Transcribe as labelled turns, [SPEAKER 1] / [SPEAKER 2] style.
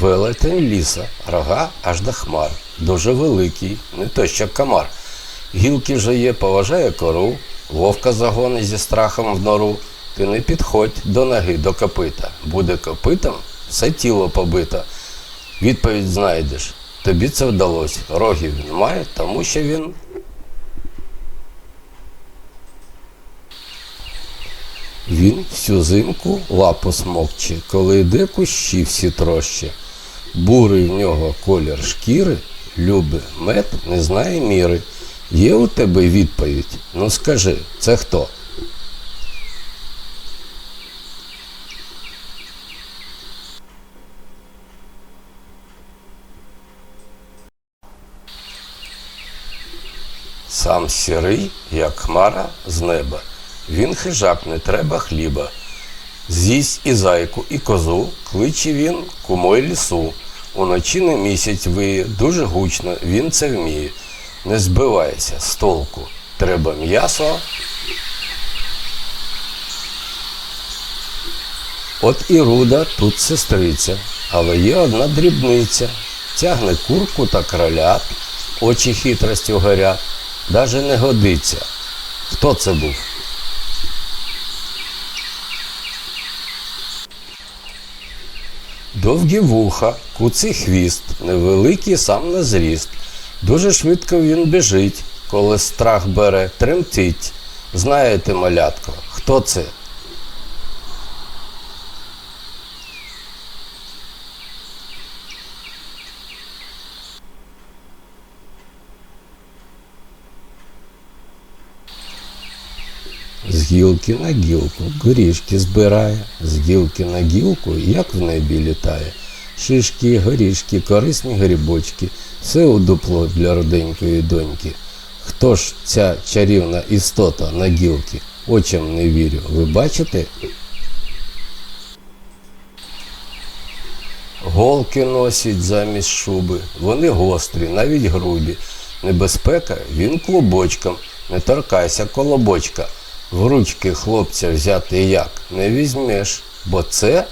[SPEAKER 1] Велетень ліса, рога аж до хмар. Дуже великий, не то що комар. Гілки вже є, поважає кору, вовка загони зі страхом в нору. Ти не підходь до ноги, до копита. Буде копитом, все тіло побито. Відповідь знайдеш. Тобі це вдалося. Рогів він має, тому що він Він всю зимку лапу смокче, коли йде кущі всі трощі. Бурий в нього колір шкіри, любе мед не знає міри. Є у тебе відповідь? Ну скажи, це хто? Сам сірий, як хмара з неба. Він хижак, не треба хліба. З'їсть і зайку, і козу, кличе він кумой лісу. Уночі на місяць виє, дуже гучно, він це вміє. Не збивайся з толку. Треба м'ясо. От і руда тут сестриця, але є одна дрібниця. Тягне курку та кролят, очі хитростю горять, даже не годиться. Хто це був? Довгі вуха, куций хвіст, невеликий сам на зріст. Дуже швидко він біжить, коли страх бере, тремтить. Знаєте, малятко, хто це? З гілки на гілку горішки збирає, з гілки на гілку, як в небі літає. Шишки, горішки, корисні грибочки, все у дупло для роденької доньки. Хто ж ця чарівна істота на гілки? Очам не вірю. Ви бачите? Голки носять замість шуби, вони гострі, навіть грубі. Небезпека він клубочком, не торкайся колобочка. В ручки хлопця взяти як? Не візьмеш, бо це